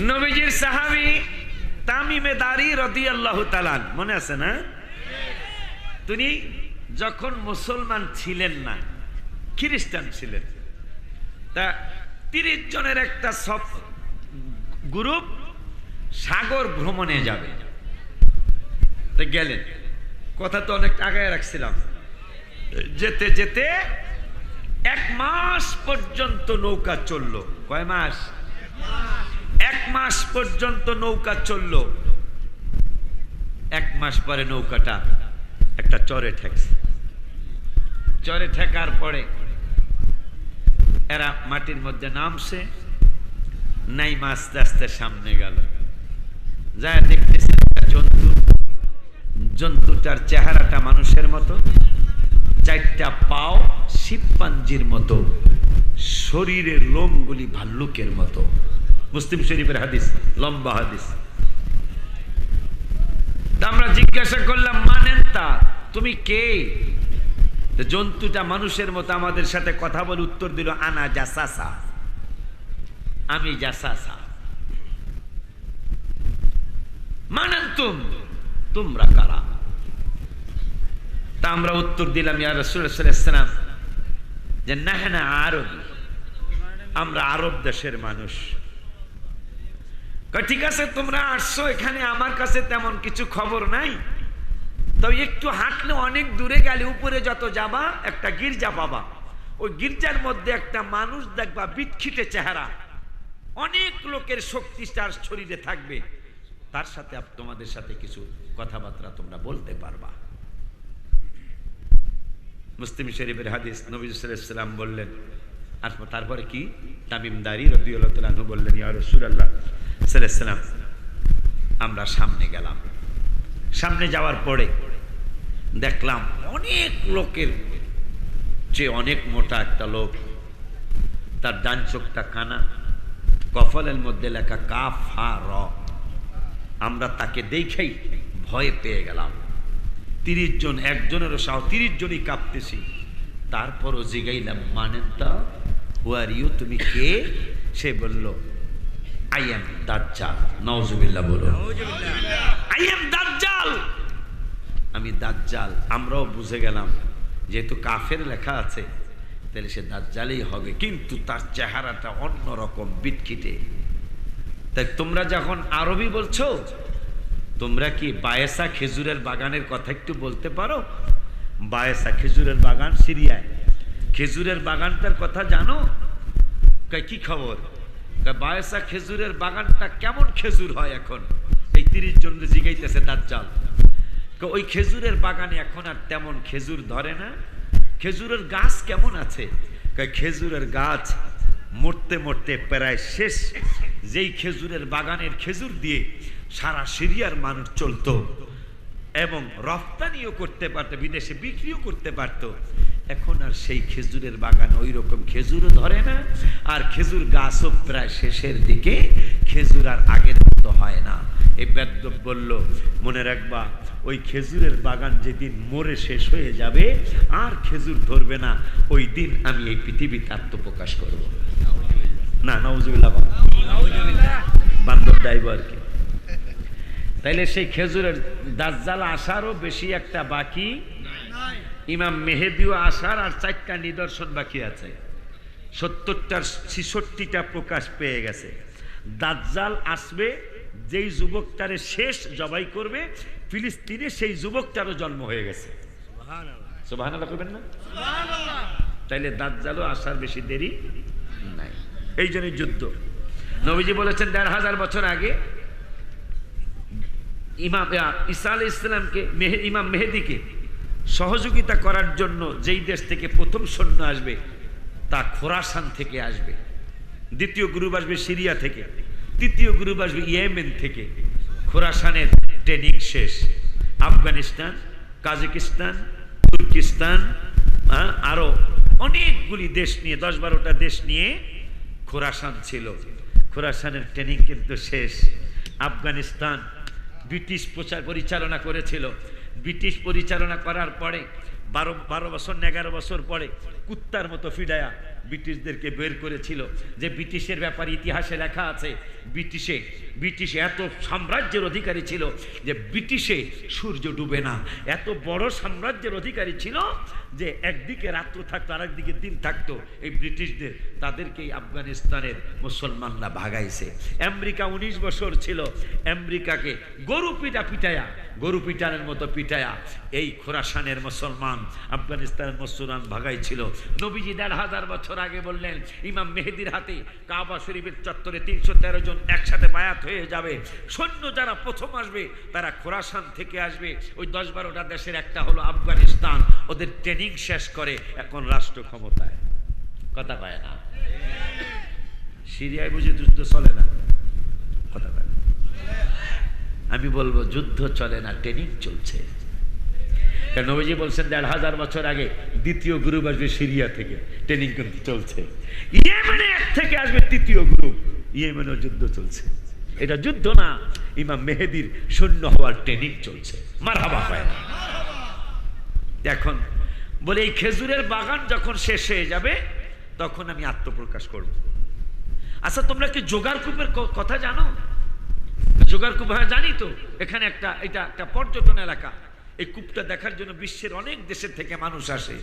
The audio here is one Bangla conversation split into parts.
নবীজির সাহাবি তামিমে দারি রদি আল্লাহ তালান মনে আছে না? তিনি যখন মুসলমান ছিলেন না, খ্রিস্টান ছিলেন, তা তিরিশ জনের একটা সব গ্রুপ সাগর ভ্রমণে যাবে। তা গেলেন। কথা তো অনেক আগে রাখছিলাম। যেতে যেতে এক মাস পর্যন্ত নৌকা চলল। কয় মাস? এক মাস পর্যন্ত নৌকা চলল। এক মাস পরে নৌকাটা একটা চরে ঠেকছে। চরে ঠেকার পরে এরা মাটির মধ্যে নামছে নাই আস্তে আস্তে সামনে গেল। যা দেখতেছে জন্তু, জন্তুটার চেহারাটা মানুষের মতো, চারটা পাও শিবপাঞ্জির মতো, শরীরের লোমগুলি ভাল্লুকের মতো। মুসলিম শরীফের হাদিস, লম্বা হাদিস। আমরা জিজ্ঞাসা করলাম, মানেন তা? তুমি কে? জন্তুটা মানুষের মতো আমাদের সাথে কথা বলে উত্তর দিল, আনা জাসাসা। আমি জাসাসা। মানেন তুম? তোমরা কারা? তা আমরা উত্তর দিলাম, ইয়া রসুলাম যে না হ্যাঁ আরবি। আমরা আরব দেশের মানুষ। ঠিক আছে, তোমরা আসছো, এখানে আমার কাছে তেমন কিছু খবর নাই। তবে একটু হাঁটলে অনেক দূরে গেলে উপরে যত যাবা, একটা গির্জা পাবা। ওই গির্জার মধ্যে একটা মানুষ দেখবা বিক্ষিতে চেহারা। অনেক লোকের শক্তি তার শরীরে থাকবে। তার সাথে তোমাদের সাথে কিছু কথাবার্তা তোমরা বলতে পারবা। মুসলিম শরীফের হাদিস, নবী সাল্লাম বললেন, আর তারপরে কি? তামিমদারি রবিউল্লাহ বললেন, ইয়া রসুলাল্লাহ সাল্লাম আমরা সামনে গেলাম। সামনে যাওয়ার পরে দেখলাম অনেক লোকের যে অনেক মোটা একটা লোক। তার ডান চোখটা কানা, কফলের মধ্যে লেখা কাফ হা র আমরা তাকে দেখেই ভয় পেয়ে গেলাম। তিরিশ জন, একজনেরও সাহ তিরিশ জনই কাঁপতেছি। তারপরও জিগাইলাম মানেন তা হুয়ার ইউ তুমি কে? সে বলল আই এম দাজ্জাল নওজুবিল্লাহ বলো আই এম দাজ্জাল আমি দাজ্জাল আমরাও বুঝে গেলাম যেহেতু কাফের লেখা আছে তাহলে সে দাজ্জালই হবে কিন্তু তার চেহারাটা অন্যরকম বিটকিটে। তাই তোমরা যখন আরবি বলছো তোমরা কি বায়েসা খেজুরের বাগানের কথা একটু বলতে পারো? বায়েসা খেজুরের বাগান সিরিয়ায়। খেজুরের বাগানটার কথা জানো? কি খবর? বায়েসা খেজুরের বাগানটা কেমন খেজুর হয় এখন? এই তিরিশ জন জিগাইতেছে দাজ্জাল। ওই খেজুরের বাগানে এখন আর তেমন খেজুর ধরে না? খেজুরের গাছ কেমন আছে? খেজুরের গাছ মরতে মরতে প্রায় শেষ। যেই খেজুরের বাগানের খেজুর দিয়ে সারা সিরিয়ার মানুষ চলতো এবং রপ্তানিও করতে পারতো, বিদেশে বিক্রিও করতে পারতো। এখন আর সেই খেজুরের বাগান ওই রকম খেজুরও ধরে না, আর খেজুর গাছও প্রায় শেষের দিকে, খেজুর আর আগের মতো হয় না। এই বেদ্য বলল, মনে রাখবা, ওই খেজুরের বাগান যেদিন মরে শেষ হয়ে যাবে, আর খেজুর ধরবে না, ওই দিন আমি এই পৃথিবীতে আত্মপ্রকাশ করব। না নওজুবিল্লাহ বান্ধব ড্রাইভারকে তাইলে সেই খেজুরের দাজ্জাল আসারও বেশি একটা বাকি ইমাম মেহেদিও আসার আর চারটা নিদর্শন বাকি আছে। সত্তরটার ছিষট্টিটা প্রকাশ পেয়ে গেছে। দাজ্জাল আসবে যেই যুবকটারে শেষ জবাই করবে ফিলিস্তিনে সেই যুবকটারও জন্ম হয়ে গেছে। সুবাহ করবেন না? তাইলে দাজ্জালও আসার বেশি দেরি নাই। এই জন্যই যুদ্ধ। নবীজি বলেছেন দেড় হাজার বছর আগে ইমাম আ, ঈসা আলাই ইসলামকে মেহে ইমাম মেহেদিকে সহযোগিতা করার জন্য যেই দেশ থেকে প্রথম সৈন্য আসবে তা খোরাসান থেকে আসবে। দ্বিতীয় গ্রুপ আসবে সিরিয়া থেকে। তৃতীয় গ্রুপ আসবে ইয়েমেন থেকে। খোরাসানের ট্রেনিং শেষ। আফগানিস্তান কাজাকিস্তান তুর্কিস্তান আহ, আরও অনেকগুলি দেশ নিয়ে দশ বারোটা দেশ নিয়ে খোরাসান ছিল। খোরাসানের ট্রেনিং কিন্তু শেষ। আফগানিস্তান ব্রিটিশ প্রচার পরিচালনা করেছিল। ব্রিটিশ পরিচালনা করার পরে বারো বারো বছর, এগারো বছর পরে কুত্তার মতো ফিডায়া ব্রিটিশদেরকে বের করেছিল। যে ব্রিটিশের ব্যাপারে ইতিহাসে লেখা আছে, ব্রিটিশে, ব্রিটিশ এত সাম্রাজ্যের অধিকারী ছিল যে ব্রিটিশে সূর্য ডুবে না। এত বড় সাম্রাজ্যের অধিকারী ছিল যে একদিকে রাত্র থাকতো আর একদিকে দিন থাকতো। এই ব্রিটিশদের তাদেরকে এই আফগানিস্তানের মুসলমানরা ভাগাইছে। আমেরিকা উনিশ বছর ছিল, আমেরিকাকে গরু পিটা পিটায়া গরু পিটানের মতো পিটায়া। এই খোরাসানের মুসলমান আফগানিস্তানের মুসলমান ভাগাই ছিল নবীজি দেড় হাজার বছর আগে বললেন, ইমাম মেহেদির হাতে কাবা শরীফের চত্বরে তিনশো তেরো জন একসাথে বায়াত হয়ে যাবে। সৈন্য যারা প্রথম আসবে, তারা খোরাসান থেকে আসবে। ওই দশ বারোটা দেশের একটা হলো আফগানিস্তান। ওদের ট্রেনিং শেষ করে এখন রাষ্ট্র ক্ষমতায়। কথা পায় না? সিরিয়ায় বুঝে যুদ্ধ চলে না? কথা পায় আমি বলব, যুদ্ধ চলে না ট্রেনিং চলছে। কারণ নবীজি বলছেন, দেড় হাজার বছর আগে দ্বিতীয় গ্রুপ আসবে সিরিয়া থেকে ট্রেনিং কিন্তু চলছে। ইয়েমেনে থেকে আসবে তৃতীয় গ্রুপ ইয়েমেনও যুদ্ধ চলছে। এটা যুদ্ধ না, ইমাম মেহেদির সৈন্য হওয়ার ট্রেনিং চলছে। মার হাবা পায় না। এখন বলে, এই খেজুরের বাগান যখন শেষ হয়ে যাবে, তখন আমি আত্মপ্রকাশ করব। আচ্ছা তোমরা কি জোগাড় কূপের কথা জানো? জোগাড় কূপ হ্যাঁ জানি তো, এখানে একটা, এটা একটা পর্যটন এলাকা। এই কূপটা দেখার জন্য বিশ্বের অনেক দেশের থেকে মানুষ আসে।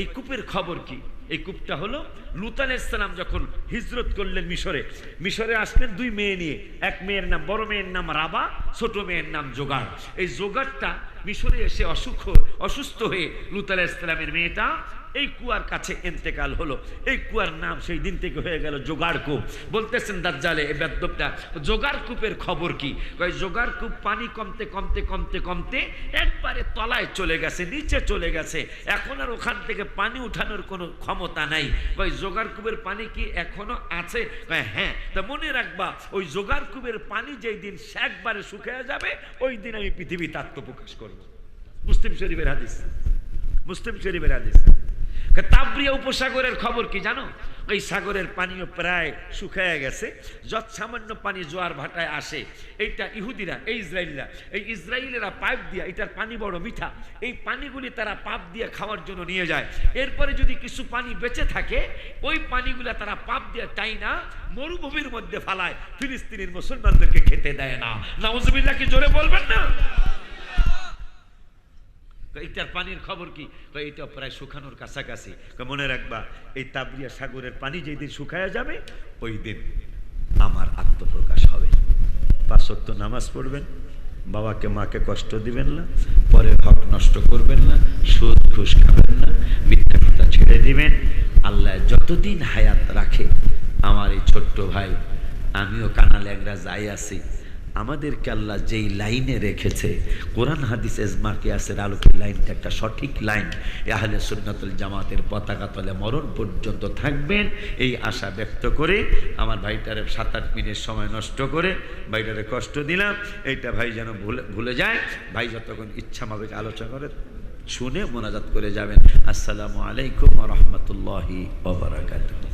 এই কূপের খবর কি? এই কূপটা হলো লুতান ইসলাম যখন হিজরত করলেন মিশরে মিশরে আসলেন দুই মেয়ে নিয়ে। এক মেয়ের নাম, বড় মেয়ের নাম রাবা, ছোট মেয়ের নাম জোগাড়। এই জোগাড়টা মিশরে এসে অসুখ, অসুস্থ হয়ে লুতাল ইসলামের মেয়েটা এই কুয়ার কাছে এন্তেকাল হলো। এই কুয়ার নাম সেই দিন থেকে হয়ে গেল জোগাড় কূপ বলতেছেন দাজ্জালে এই বেদ্যপটা জোগাড় কূপের খবর কি? কয় জোগাড় কূপ পানি কমতে কমতে কমতে কমতে একবারে তলায় চলে গেছে, নিচে চলে গেছে। এখন আর ওখান থেকে পানি উঠানোর কোনো ক্ষমতা নাই। কয় জোগাড় কূপের পানি কি এখনও আছে? কয় হ্যাঁ। তা মনে রাখবা, ওই জোগাড় কূপের পানি যেই দিন একবারে শুকিয়ে যাবে, ওই দিন আমি পৃথিবীতে আত্মপ্রকাশ করব। মুসলিম শরীফের হাদিস, মুসলিম শরীফের হাদিস। তাবরিয়া উপসাগরের খবর কি জানো? ওই সাগরের পানিও প্রায় শুকায় গেছে। যত সামান্য পানি জোয়ার ভাটায় আসে, এইটা ইহুদিরা, এই ইসরায়েলরা, এই ইসরায়েলেরা পাইপ দিয়া, এটার পানি বড় মিঠা। এই পানিগুলি তারা পাপ দিয়ে খাওয়ার জন্য নিয়ে যায়। এরপরে যদি কিছু পানি বেঁচে থাকে, ওই পানিগুলা তারা পাপ দিয়ে টাই না, মরুভূমির মধ্যে ফালায়। ফিলিস্তিনের মুসলমানদেরকে খেতে দেয় না। নাউজুবিল্লাহ কি জোরে বলবেন না? এইটার পানির খবর কি? এটা প্রায় শুকানোর কাছাকাছি। মনে রাখবা, এই তাবরিয়া সাগরের পানি যেই দিন শুকায়া যাবে, ওই দিন আমার আত্মপ্রকাশ হবে। পাঁচ ওয়াক্ত নামাজ পড়বেন, বাবাকে, মাকে কষ্ট দিবেন না, পরের হক নষ্ট করবেন না, সুদ, ঘুষ খাবেন না, মিথ্যা কথা ছেড়ে দিবেন। আল্লাহ যতদিন হায়াত রাখে, আমার এই ছোট্ট ভাই, আমিও কানা ল্যাংরা যাই আছি। আমাদেরকে আল্লাহ যেই লাইনে রেখেছে, কোরআন হাদিস এজমা কিয়াসের আলোকে লাইনটা একটা সঠিক লাইন আহলে সুন্নাতুল জামাতের পতাকা তলে মরণ পর্যন্ত থাকবেন। এই আশা ব্যক্ত করে আমার ভাইটারে সাত আট মিনিট সময় নষ্ট করে ভাইটারে কষ্ট দিলাম। এইটা ভাই যেন ভুলে ভুলে যায়। ভাই যতক্ষণ ইচ্ছা আলোচনা করে, শুনে মোনাজাত করে যাবেন। আসসালামু আলাইকুম রহমতুল্লাহি ওবরাকাতুহ